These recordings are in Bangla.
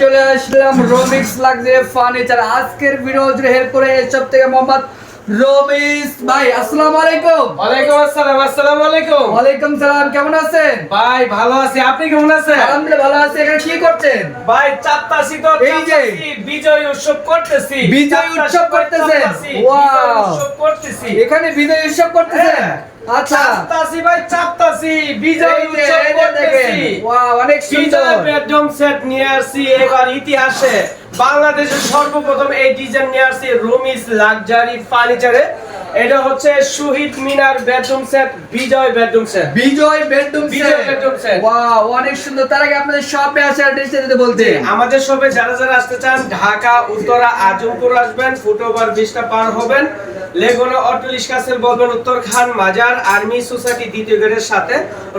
চলে আসলাম রোমিক্স লাগছে ফার্নিচার আজকের ভিডিও হেল্প করে এসব থেকে মোহাম্মদ রমিক্স ভাই আসসালামু আলাইকুম। ওয়ালাইকুম আসসালাম আসসালামু আলাইকুম। ওয়ালাইকুম সালাম কেমন আছেন? ভাই ভালো আছি। আপনি কেমন আছেন? আলহামদুলিল্লাহ ভালো আছি। এখানে কি করছেন? ভাই চাপতাছি তো এই যে। বিজয় উৎসব করতেছি। বিজয় উৎসব করতেছেন? বিজয় উৎসব করতেছি। এখানে বিজয় উৎসব করতেছেন? হ্যাঁ। আচ্ছা। চাপতাছি ভাই চাপতাছি বিজয় উৎসব করতেছি। ওয়াও অনেক সুন্দর। বিজয় বেডরুম সেট নিয়ে আসছি এবার ইতিহাসে। বাংলাদেশের সর্বপ্রথম এই ডিজাইন নিয়ে আসছি রুমিস লাক্সারি ফার্নিচারে। এটা হচ্ছে Shahid Minar bedroom set Bijoy bedroom set. Bijoy bedroom Bijoy bedroom set। Wow অনেক সুন্দর। তার আগে আপনাদের শপে আসে অ্যাড্রেসটা দিতে বলতে। আমাদের শপে যারা যারা আসতে চান ঢাকা উত্তরা আজমপুর আসবেন ফুটওভার ব্রিজটা পার হবেন। লেগুনা অটোলিশ কাসেল বলবেন উত্তর খান মাজার আর্মি সোসাইটি দ্বিতীয় গেটের সাথে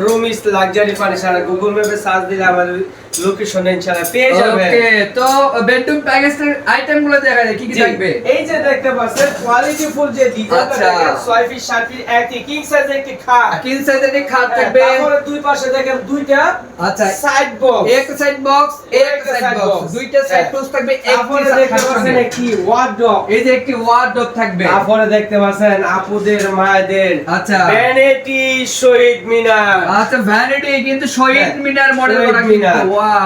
রুমিস লাক্সারি ফার্নিচার। গুগল ম্যাপে সার্চ দিলে আমাদের লোকেশনে ইনশাআল্লাহ পেয়ে যাবেন। ওকে তো বেডরুম প্যাকেজের আইটেমগুলো দেখা যায় কি কি থাকবে এই যে দেখতে পাচ্ছেন কোয়ালিটি ফুল যে ডিজাইনটা আচ্ছা। ফিট ফিট একটি কিং সাইজ একটি খাট। কিং সাইজের একটি খাট হ্যাঁ, থাকবে। তারপরে দুই পাশে দেখেন দুইটা আচ্ছা সাইড বক্স এক সাইড বক্স এক সাইড বক্স দুইটা সাইড হ্যাঁ। বক্স থাকবে তারপরে দেখতে পাচ্ছেন একটি ওয়ার্ডরোব এই যে একটি ওয়ার্ডরোব থাকবে। তারপরে দেখতে পাচ্ছেন আপুদের মায়েদের আচ্ছা। ভ্যানিটি শহীদ মিনার। আচ্ছা ভ্যানিটি কিন্তু শহীদ হ্যাঁ, মিনার মডেল করা। কিন্তু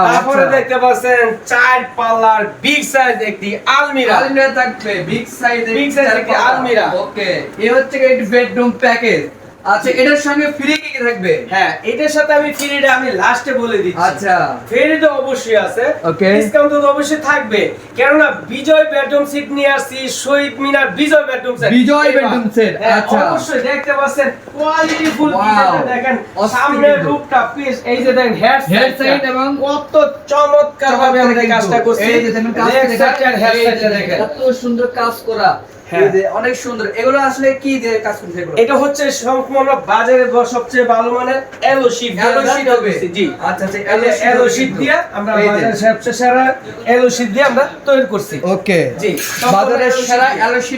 তারপরে দেখতে পাচ্ছেন চার পাল্লার বিগ সাইজ একটি আলমিরা। আলমিরা থাকবে বিগ সাইজ বিগ সাইজ একটি আলমিরা। ওকে এ হচ্ছে একটি বেডরুম প্যাকেজ আচ্ছা এটার সঙ্গে ফ্রি কি কি থাকবে? হ্যাঁ এটার সাথে আমি ফ্রিটা আমি লাস্টে বলে দিচ্ছি। আচ্ছা। ফ্রি তো অবশ্যই আছে। Okay. ডিসকাউন্ট তো অবশ্যই থাকবে। কেননা বিজয় বেডরুম সিট নিয়ে আসছি Shahid Minar Bijoy bedroom set Bijoy bedroom set, আচ্ছা। অবশ্যই দেখতে পাচ্ছেন কোয়ালিটি ফুল দেখেন কিন্তু। রূপটা পিস এই যে দেখেন হেড Head side এবং কত চমৎকার ভাবে আমরা কাজটা করছি। এই যে দেখেন কাজ Leg দেখেন, এত সুন্দর কাজ করা। হ্যাঁ। অনেক সুন্দর। এগুলো আসলে কি দিয়ে কাজ করছে এগুলো? এটা হচ্ছে সম্পূর্ণ বাজারে সবচেয়ে ভালো মানের এলো শীট এলো শীট হবে। জি। আচ্ছা আচ্ছা এলো শীট দিয়ে আমরা বাজারে সবচেয়ে সেরা এলো শীট দিয়ে আমরা তৈরি করছি। ওকে। জি সম্পূর্ণ সেরা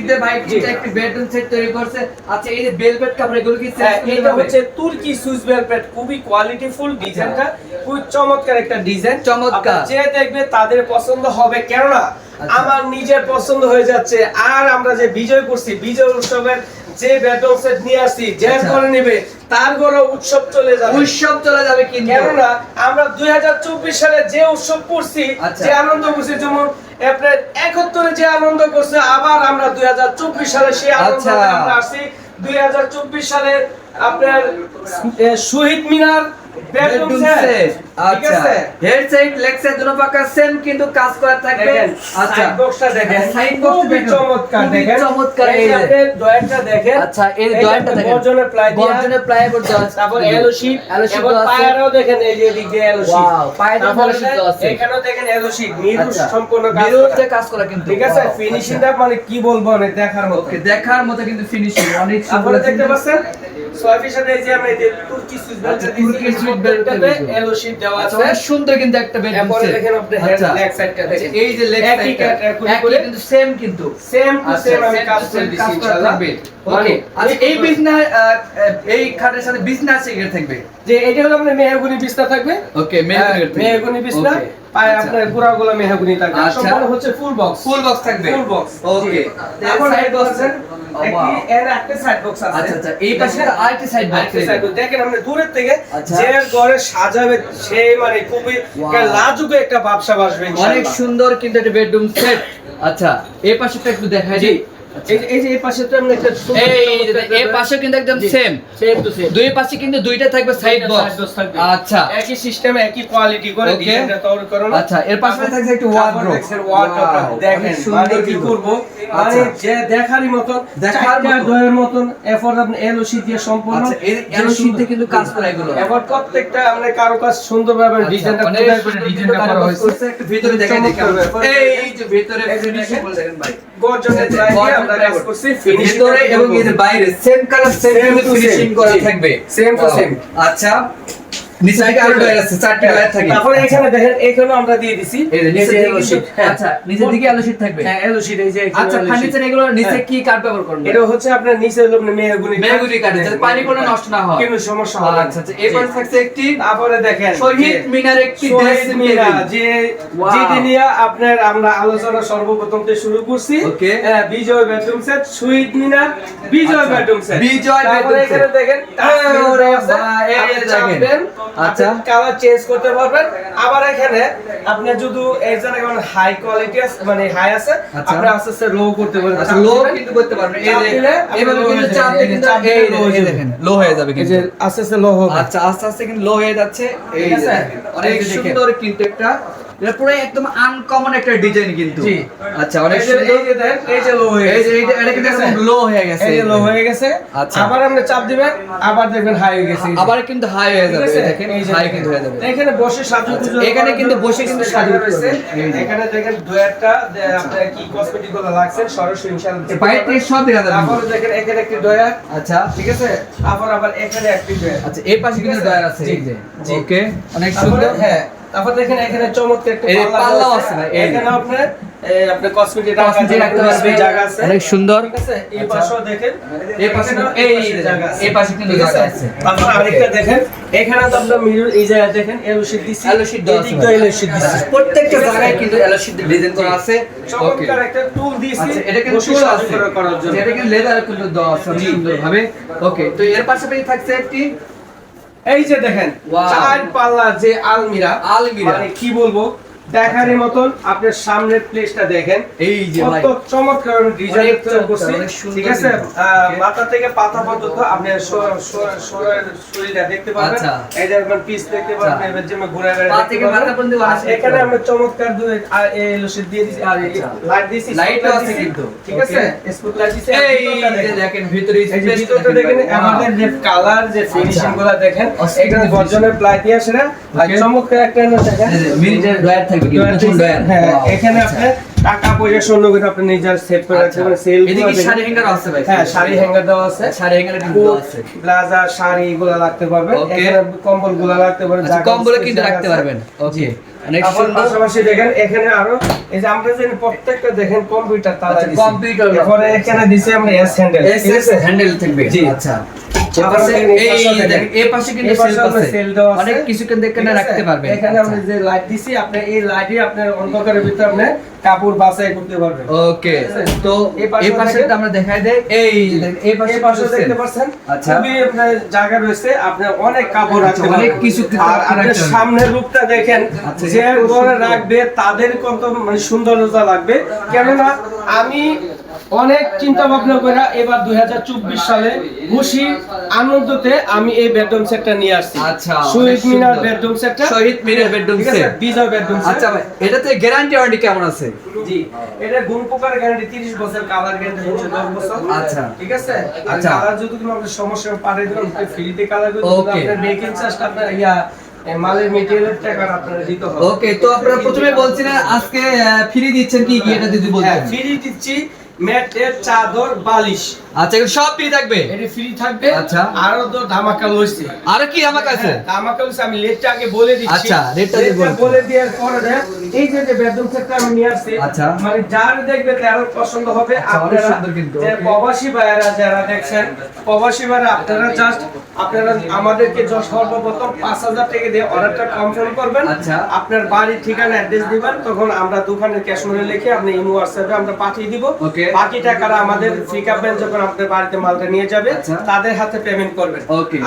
দিয়ে। ভাই। এটা একটি বেডরুম সেট তৈরি করছে। আচ্ছা এই যে বেলভেট কাপড় এগুলো কি হ্যাঁ, এটা হচ্ছে তুর্কি সুইস ভেলভেট খুবই কোয়ালিটি ফুল ডিজাইনটা খুব চমৎকার একটা ডিজাইন চমৎকার। যে দেখবে তাদের পছন্দ হবে। কেননা। আমার নিজের পছন্দ হয়ে যাচ্ছে। আর আমরা যে বিজয় করছি বিজয় উৎসবের যে বেডরুম সেট নিয়ে আসছি যে আচ্ছা। করে নেবে তার উৎসব চলে যাবে। উৎসব চলে যাবে কিন্তু। কেননা আমরা দুই সালে যে উৎসব করছি আচ্ছা। যে আনন্দ করছি যেমন আপনার একত্তরে যে আনন্দ করছে আবার আমরা দুই হাজার চব্বিশ সালে সেই আনন্দ আচ্ছা। আমরা আসছি। দুই সালে আপনার শহীদ মিনার বেডরুম সেট আচ্ছা। আছে। হেড সাইড লেগ সাইড দুটো পাকা সেম কিন্তু কাজ করা থাকবে। আচ্ছা। সাইড বক্সটা দেখেন। সাইড বক্স চমৎকার দেখেন। চমৎকার এই এই যে। যে। ডয়ারটা দেখেন। আচ্ছা এই এই ডয়ারটা দেখেন। গর্জনের প্লাই দিয়া। গর্জনের প্লাই বোর্ড দেওয়া আছে। তারপর এলো শীট এলো শীট আছে। পায়েরও দেখেন এই যে এদিক দিয়ে এলো শীট Wow, পায়েরও এলো শীট আছে। এখানেও দেখেন এলো শীট মিরু আচ্ছা সম্পূর্ণ কাজ মিরর দিয়ে কাজ করা কিন্তু। ঠিক আছে? ফিনিশিংটা মানে কি বলব দেখার মতো। দেখার মতো কিন্তু ফিনিশিং অনেক সুন্দর দেখতে পাচ্ছেন? সোয়াফির সাথে এই যে আমরা এই যে তুর্কি সুইচ বেল্ট আচ্ছা, তুর্কি সুইচ বেল্ট এলো শীট দেওয়া আচ্ছা আছে। অনেক সুন্দর কিন্তু একটা বেডরুম এরপরে দেখেন আপনি লেগ সাইডটা দেখেন। এই যে লেগ সাইডটা একই কিন্তু সেম কিন্তু। সেম টু আচ্ছা, সেম আমি কাজ করে দিছি ইনশাআল্লাহ থাকবে। এই এই খাটের সাথে আছে থাকবে? যে এটা হলো আপনার মেহগুনি বিছনা থাকবে। ওকে মেহগুনি বিছনা। পায়ে আপনার পুরাগুলো মেহগুনি থাকবে। আচ্ছা। সম্পূর্ণ হচ্ছে ফুল বক্স ফুল বক্স থাকবে? ফুল বক্স ওকে তারপর সাইড বক্স একটি এর একটা সাইড বক্স আছে। আচ্ছা আচ্ছা। এই পাশে আরেকটি সাইড বক্স box। দেখেন আপনি দূরের থেকে আচ্ছা। যে ঘরে সাজাবে সে মানে খুবই. লাজুকে একটা ব্যবসা আসবে অনেক সুন্দর কিন্তু একটা বেডরুম সেট আচ্ছা এই পাশেটা একটু দেখাই দিই। এই যে- এই যে এই পাশে তো আমরা একটা সুন্দর এই যে চমৎকার এই পাশে কিন্তু একদম জি। সেম সেম টু সেম দুই পাশে কিন্তু দুইটা থাকবে সাইড বক্স আচ্ছা একই সিস্টেমে একই কোয়ালিটি করে Okay. তৈরি করুন আচ্ছা, এর পাশে থাকছে একটু wardrobe। ওয়ার্ড্রোব দেখেন সুন্দর কি করব আচ্ছা। যে দেখারই মতন দেখার দেখার দয়ের মতন এরপর আপনি এলওসি দিয়ে সম্পূর্ণ আচ্ছা এই যে এলো শীটে সুন্দর- কিন্তু কাজ করা এগুলো এবার প্রত্যেকটা আমরা কারও কাজ সুন্দরভাবে ডিজাইনটা খোদাই করে ডিজাইনটা করা হয়েছে করছে। ভিতরে। এই যে ফিনিশিং দেখেন। ভাই গর্জনের আমরা কাজ করছি ভিতরে এবং এর বাইরে সেম কালার সেম ফিনিশিং করা থাকবে। সেম টু সেম আচ্ছা নিচে থেকে আরও ডয়ার আছে চারটি ডয়ার থাকে। তারপরে এখানে দেখেন এখানেও আমরা দিয়ে দিছি। এই যে নিচের এই যে দিকে yellow sheet, কিন্তু- হ্যাঁ। আচ্ছা নিচের দিকে আলো শীট থাকবে। হ্যাঁ yellow sheet, এই যে আচ্ছা ফার্নিচার এগুলো নিচে হ্যাঁ। কি কাঠ ব্যবহার করবেন? এটা হচ্ছে আপনার নিচে হলো মেহগুনি মেহগুনি কাঠ, যাতে পানি কোনো নষ্ট না হয়। কোনো সমস্যা হবে না। আচ্ছা আচ্ছা এরপর থাকছে একটি তারপরে দেখেন শহীদ মিনার একটি শহীদ dressing যে যেটি নিয়ে আপনার আমরা আলোচনা সর্বপ্রথম থেকে শুরু করছি. হ্যাঁ, বিজয় বেডরুম সেট শহীদ মিনার বিজয় আচ্ছা, বেডরুম সেট বিজয় এই দেখেন। আচ্ছা। কালার চেঞ্জ করতে পারবেন। আবার এখানে আপনি যদি এই জায়গায় হাই কোয়ালিটি মানে হাই আছে আচ্ছা। আপনি আস্তে আস্তে লো করতে পারবেন। আচ্ছা লো কিন্তু করতে পারবেন। এই দিলে এভাবে কিন্তু চাপ কিন্তু চাপ এই দেখেন। লো হয়ে যাবে কিন্তু। আস্তে আস্তে লো হবে। আচ্ছা আস্তে আস্তে কিন্তু লো হয়ে যাচ্ছে। এই অনেক। সুন্দর কিন্তু একটা এটা পুরো একদম আনকমন একটা ডিজাইন কিন্তু। আচ্ছা অনেক সুন্দর। এই যে দেখেন, এই যে low হয়ে এই যে এটা কিন্তু লো হয়ে গেছে। এই যে low হয়ে গেছে। আচ্ছা। আবার আপনি চাপ দিবেন আবার দেখবেন হাই হয়ে গেছে। আবার কিন্তু হাই হয়ে যাবে। দেখেন হাই কিন্তু হয়ে যাবে। এখানে বসে সাজু আচ্ছা, এখানে কিন্তু বসে কিন্তু সাজু রয়েছে। এখানে দেখেন ডয়ারটা আপনার কি কসমেটিকগুলো লাগছে সরাসরি ইনশাআল্লাহ বাইরে থেকে সব দেখা যাবে। তারপরে দেখেন এখানে একটি ডয়ার আচ্ছা। ঠিক আছে? আবার আবার এখানে একটি ডয়ার আচ্ছা এই পাশে কিন্তু? ডয়ার আছে জি, এই যে। জি। ওকে অনেক সুন্দর। হ্যাঁ। তারপর দেখেন এখানে চমৎকার একটা পাল্লা পাল্লাও আছে যে। এখানে আপনার আপনার কসমেটিক রাখতে পারবে। জায়গা আছে। অনেক সুন্দর। ঠিক আছে এই। পাশেও দেখেন। এই পাশে এই পাশে জায়গা আছে। এই পাশে কিন্তু জায়গা আছে। তারপর আরেকটা দেখেন। এখানে তো আপনার মিরর এই জায়গায় দেখেন এলো দিছি। এলো sheet দেওয়া আছে এদিক ভাই। দিয়ে এলো sheet দিছি প্রত্যেকটা জায়গায় কিন্তু এলসিড ডিজাইন করা আছে। চমৎকার একটা টুল দিছি। আচ্ছা এটা কিন্তু টুল আছে। করার জন্য। এটা কিন্তু লেদার কিন্তু দেওয়া আছে অনেক সুন্দর ভাবে ওকে তো এর পাশাপাশি থাকছে একটি এই যে দেখেন. চার পাল্লা যে আলমিরা আলমিরা। মানে কি বলব দেখারই মতন আপনার সামনের প্লেসটা দেখেন। এই যে কত চমৎকার ডিজাইন করছি। ঠিক আছে. মাথা থেকে পাতা পর্যন্ত আপনি শরীরটা দেখতে পাবেন আচ্ছা। এই যে আপনার পিস দেখতে পাবেন আচ্ছা। এবার যে ঘুরে এখানে আমরা চমৎকার দুই আর এই দিয়ে দিছি আর আচ্ছা। লাইট দিছি Light ও spotlight আছে কিন্তু। ঠিক আছে? স্পট লাইট দিছি এই দেখেন। ভিতরে ভিতরটা দেখেন। আমাদের যে কালার যে ফিনিশিংগুলা দেখেন অস্থির এখানে গর্জনের প্লাই দিয়ে আসে না। চমৎকার একটা দেখেন। মিনিটের ডয়ার হ্যাঁ এখানে আচ্ছা। আপনি টাকা পয়সা স্বর্ণ করে আপনি নিজের সেভ করে রাখতে আচ্ছা। পারেন সেল এদিকে শাড়ি হ্যাঙ্গার আছে ভাই হ্যাঁ শাড়ি হ্যাঙ্গার দেওয়া আছে। শাড়ি হ্যাঙ্গার কিন্তু দেওয়া আছে। ব্লাজার শাড়ি এগুলো রাখতে পারবেন এখানে কম্বলগুলো রাখতে পারবেন আচ্ছা জায়গা কিন্তু রাখতে পারবেন। ওকে অনেক সুন্দর পাশাপাশি দেখেন এখানে আরও এই যে আমরা যে প্রত্যেকটা দেখেন কম্পিউটার আচ্ছা, দিছি। computer এখানে দিছি আমরা এস হ্যান্ডেল এসএস হ্যান্ডেল থাকবে। জি। আচ্ছা। এই পাশে কিন্তু সেল অনেক কিছু কিন্তু এখানে রাখতে পারবেন। এখানে আচ্ছা। আমরা যে লাইট দিছি আপনি এই লাইটে আপনার অন্ধকারের ভিতরে আপনি কাপড় বাছাই করতে পারবেন। ওকে আছে? তো এই পাশে আমরা দেখাই দেই। এই এই পাশে পাশে দেখতে পাচ্ছেন। খুবই আপনার জায়গা রয়েছে আপনি অনেক কাপড় রাখতে অনেক কিছু আর আপনার সামনের রূপটা দেখেন আচ্ছা, যে ঘরে রাখবে তাদের কত মানে সৌন্দর্যতা লাগবে। কেননা আমি অনেক চিন্তা ভাবনা করে এবার দুই হাজার চব্বিশ সালে খুশি আনন্দতে আমি এই বেডরুম সেটটা নিয়ে আসছি। আচ্ছা, শহীদ মিনার বেডরুম সেটটা। শহীদ মিনার আছে set। বিজয় বেডরুম আচ্ছা ভাই এটাতে গ্যারান্টি ওয়ারেন্টি কেমন আছে? জি এটা গুণ পোকার গ্যারান্টি 30 বছর কালার গ্যারান্টি হচ্ছে 10 বছর। আচ্ছা। ঠিক আছে? আচ্ছা। কালার যদি কোনো আপনার সমস্যা পারে দিলাম ফ্রিতে কালার করে. আপনার মেকিং চার্জটা আপনার ইয়া মালের মেটেরিয়ালের টাকা আপনারা দিতে হবে। ওকে তো আপনারা প্রথমে বলছিলেন আজকে ফ্রি দিচ্ছেন কি কি? এটা যদি হ্যাঁ বলতেন ফ্রি দিচ্ছি। ম্যাটের চাদর বালিশ। আচ্ছা এগুলো সব ফ্রি থাকবে? এটা ফ্রি থাকবে। আচ্ছা। আরও তো ধামাকা লইছে। আর কি আমার কাছে হ্যাঁ, ধামাকা লইছে আমি রেটটা আগে বলে দিচ্ছি। আচ্ছা, রেটটা বলে দেওয়ার পরে এই যে যে বেডরুম সেটটা আমি নিয়ে আসছি আচ্ছা। মানে যার দেখবে তার পছন্দ হবে আচ্ছা, আপনারা যে প্রবাসী ভাইয়েরা যারা দেখছেন প্রবাসী ভাইয়েরা আপনারা জাস্ট আপনারা আমাদেরকে সর্বপ্রথম পাঁচ হাজার টাকা দিয়ে অর্ডারটা কনফার্ম করবেন। আচ্ছা। আপনার বাড়ির ঠিকানা অ্যাড্রেস দিবেন তখন আমরা দোকানের ক্যাশ লিখে আপনি ইমো হোয়াটসঅ্যাপে আমরা পাঠিয়ে দিব. বাকি টাকাটা আমাদের পিক আপ যখন আপনার বাড়িতে মালটা নিয়ে যাবে আচ্ছা। তাদের হাতে পেমেন্ট করবেন।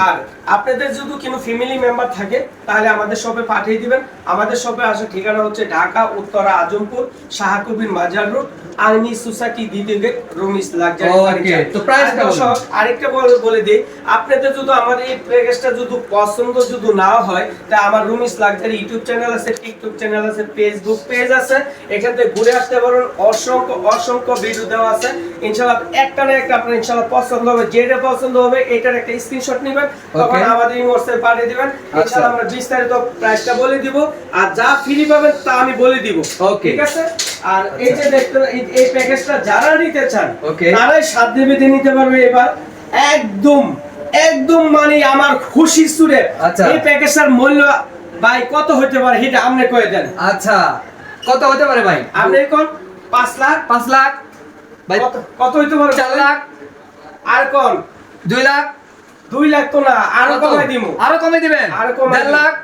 আর আপনাদের যদি কোনো ফ্যামিলি মেম্বার থাকে তাহলে আমাদের শপে পাঠিয়ে দিবেন। আমাদের শপে আসার ঠিকানা হচ্ছে Dhaka Uttara Azampur Shah Kabir Mazar road army society Rumis luxury Okay, তো বলুন। আরেকটা বলে দিই আপনাদের যদি আমাদের এই প্যাকেজটা যদি পছন্দ যদি না হয় তা আমার রুমিস লাক্সারি ইউটিউব চ্যানেল আছে টিকটক চ্যানেল আছে ফেসবুক পেজ আছে এখান থেকে ঘুরে আসতে পারবেন। অসংখ্য অসংখ্য ভিডিও দেওয়া আছে। ইনশাআল্লাহ একটা না একটা আপনার ইনশাআল্লাহ পছন্দ হবে। যেটা পছন্দ হবে এটার একটা স্ক্রিনশট নেবেন তখন আমাদের পাঠিয়ে দিবেন। আচ্ছা। ইনশাআল্লাহ আমরা বিস্তারিত প্রাইসটা বলে দিব। আর যা ফ্রি পাবেন তা আমি বলে দিব। Okay. ঠিক আছে? আর এই যে দেখতে এই- প্যাকেজটা যারা নিতে চান. তারাই সাত দেবিতে নিতে পারবে এবার। একদম একদম মানে আমার খুশি সুরে আচ্ছা। এই প্যাকেজটার মূল্য ভাই কত হতে পারে সেটা আপনি কয়ে দেন। আচ্ছা কত হতে পারে ভাই? আপনি কোন? পাঁচ লাখ? পাঁচ লাখ। ভাই কত হইতে পারে? চার লাখ। আর কোন? দুই লাখ। দুই লাখ তো না আরও? কমাই দিমু। আরও কমে দিবেন? আরও কমাই দেড় লাখ।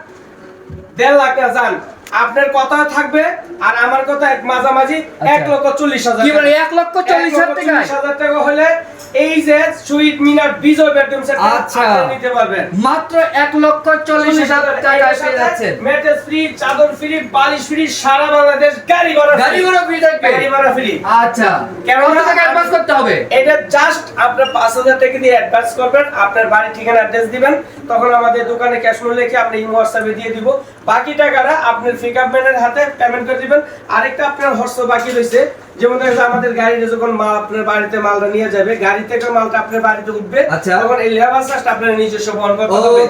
দেড় লাখ যান। আপনার কথা থাকবে আর আমার কথা এক মাঝামাঝি আচ্ছা। এক লক্ষ চল্লিশ হাজার কি বলে এক লক্ষ চল্লিশ হাজার টাকা? টাকা হলে এই যে সুইট মিনার বিজয় বেডরুম সেট আচ্ছা। নিতে পারবেন। মাত্র এক লক্ষ চল্লিশ হাজার পেয়ে যাচ্ছেন ম্যাট্রেস ফ্রি চাদর ফ্রি বালিশ ফ্রি সারা বাংলাদেশ গাড়ি ভাড়া গাড়ি ভাড়া ফ্রি থাকবে। গাড়ি ভাড়া ফ্রি। আচ্ছা। কেন টাকা অ্যাডভান্স করতে হবে? এটা জাস্ট আপনার পাঁচ হাজার টাকা দিয়ে অ্যাডভান্স করবেন। আপনার বাড়ির ঠিকানা অ্যাড্রেস দিবেন। তখন আমাদের দোকানে ক্যাশ মূল্য লিখে আমরা ইমো হোয়াটসঅ্যাপে দিয়ে দিব। বাকি টাকাটা আপনার পিকআপ ম্যানের হাতে পেমেন্ট করে দিবেন। আরেকটা আপনার হোয়াটসঅ্যাপ বাকি রয়েছে। যেমন দেখা আমাদের গাড়িতে যখন মাল আপনার বাড়িতে মালটা নিয়ে যাবে গাড়ি থেকে মালটা আপনার বাড়িতে উঠবে আচ্ছা। তখন এই লেবার আপনার নিজস্ব বহন করতে হবে.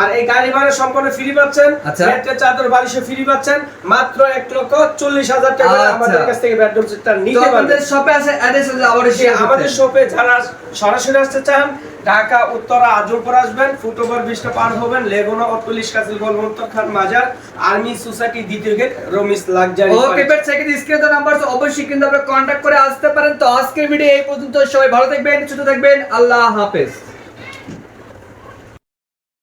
আর এই গাড়ি ভাড়া সম্পূর্ণ ফ্রি পাচ্ছেন আচ্ছা। একটা চাদর বালিশে ফ্রি পাচ্ছেন মাত্র এক লক্ষ চল্লিশ হাজার টাকা আচ্ছা। আমাদের কাছ থেকে বেডরুম সেটটা নিতে পারবেন শপে আছে অ্যাড্রেস আছে আমাদের শপে যারা সরাসরি আসতে চান ঢাকা উত্তরা আজমপুর আসবেন ফুটওভার ব্রিজটা পার হবেন লেগুনা কাসিল বলবন্ত খান মাজার আর্মি সোসাইটি দ্বিতীয় গেট রমিস ওকে বেট সেকেন্ড স্ক্রিনে নাম্বার অবশ্যই কিন্তু আপনারা কন্ট্যাক্ট করে আসতে পারেন। তো আজকের ভিডিও এই পর্যন্ত সবাই ভালো থাকবেন, সুস্থ থাকবেন। আল্লাহ হাফেজ।